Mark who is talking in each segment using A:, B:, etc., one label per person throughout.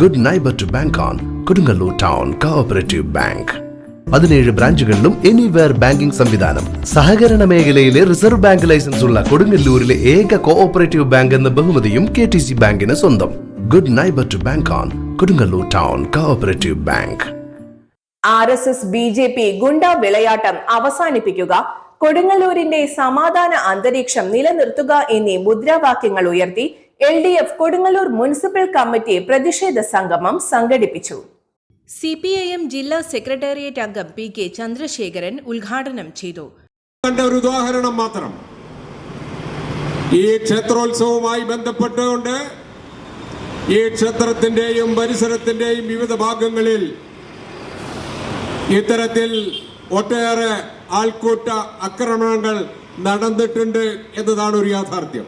A: Good neighbour to bank on Kodungallur town cooperative bank പതിനേഴ് ബ്രാഞ്ചുകളിലും anywhere banking സംവിധാനം. സഹകരണ മേഖലയിലെ റിസർവ് ബാങ്ക് ലൈസൻസ് ഉള്ള കൊടുങ്ങല്ലൂരിലെ ഏക കോഓപ്പറേറ്റീവ് ബാങ്ക് എന്ന ബഹുമതിയും കെ ടി സി ബാങ്കിന് സ്വന്തം. Good neighbour to bank on Kodungallur town cooperative bank
B: R S S B J P ഗുണ്ട വിളയാട്ടം അവസാനിപ്പിക്കുക. കൊടുങ്ങല്ലൂരിന്റെ സമാധാന അന്തരീക്ഷം നിലനിർത്തുക എന്നീ മുദ്രാവാക്യങ്ങൾ ഉയർത്തി L D F Kodungallur municipal committee പ്രതിഷേധ സംഗമം സംഘടിപ്പിച്ചു.
C: സി പി ഐ എം ജില്ലാ സെക്രട്ടേറിയറ്റ് അംഗം പി കെ ചന്ദ്രശേഖരൻ ഉദ്ഘാടനം ചെയ്തു.
D: കണ്ട ഒരു ഉദാഹരണം മാത്രം. ഈ ക്ഷേത്രോത്സവവുമായി ബന്ധപ്പെട്ടുകൊണ്ട് ഈ ക്ഷേത്രത്തിന്റെയും പരിസരത്തിന്റെയും വിവിധ ഭാഗങ്ങളിൽ ഇത്തരത്തിൽ ഒട്ടേറെ ആൾക്കൂട്ട ആക്രമണങ്ങൾ നടന്നിട്ടുണ്ട് എന്നതാണ് ഒരു യാഥാർത്ഥ്യം.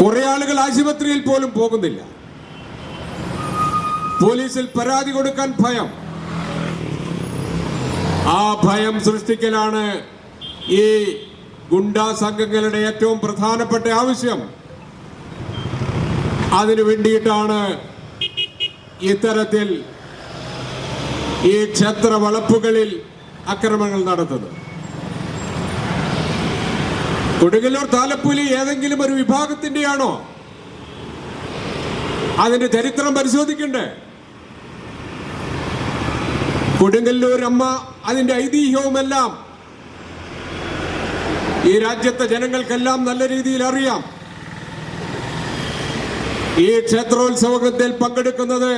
D: കുറെ ആളുകൾ ആശുപത്രിയിൽ പോലും പോകുന്നില്ല. പോലീസിൽ പരാതി കൊടുക്കാൻ ഭയം. ആ ഭയം സൃഷ്ടിക്കലാണ് ഈ ഗുണ്ടാ സംഘങ്ങളുടെ ഏറ്റവും പ്രധാനപ്പെട്ട ആവശ്യം. അതിനു വേണ്ടിയിട്ടാണ് ഇത്തരത്തിൽ ഈ ക്ഷേത്ര വളപ്പുകളിൽ അക്രമങ്ങൾ നടത്തുന്നത്. കൊടുങ്ങല്ലൂർ താലപ്പൊലി ഏതെങ്കിലും ഒരു വിഭാഗത്തിന്റെയാണോ? അതിന്റെ ചരിത്രം പരിശോധിക്കണ്ടേ? കൊടുങ്ങല്ലൂരമ്മ അതിന്റെ ഐതിഹ്യവുമെല്ലാം ഈ രാജ്യത്തെ ജനങ്ങൾക്കെല്ലാം നല്ല രീതിയിൽ അറിയാം. ഈ ക്ഷേത്രോത്സവത്തിൽ പങ്കെടുക്കുന്നത്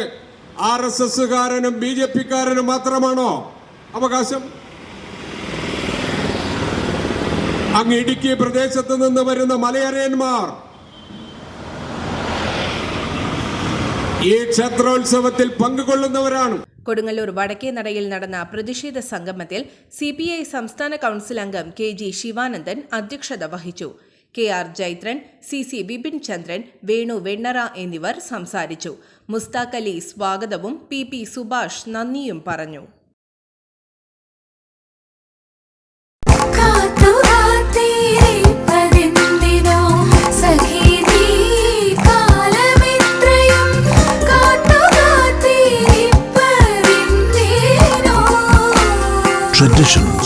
D: ആർ എസ് എസ്സുകാരനും ബി ജെ പിക്കാരനും മാത്രമാണോ അവകാശം? അങ്ങ് ഇടുക്കി പ്രദേശത്ത് നിന്ന് വരുന്ന മലയരയന്മാർ ഈ ക്ഷേത്രോത്സവത്തിൽ പങ്കുകൊള്ളുന്നവരാണ്.
C: കൊടുങ്ങല്ലൂർ വടക്കേ നടയിൽ നടന്ന പ്രതിഷേധ സംഗമത്തിൽ സി പി ഐ സംസ്ഥാന കൗൺസിൽ അംഗം കെ ജി ശിവാനന്ദൻ അധ്യക്ഷത വഹിച്ചു. K R Jaithran C C Bipin Chandran Venu Vennara എന്നിവർ സംസാരിച്ചു. മുസ്താഖ് അലി സ്വാഗതവും പി പി സുഭാഷ് നന്ദിയും പറഞ്ഞു.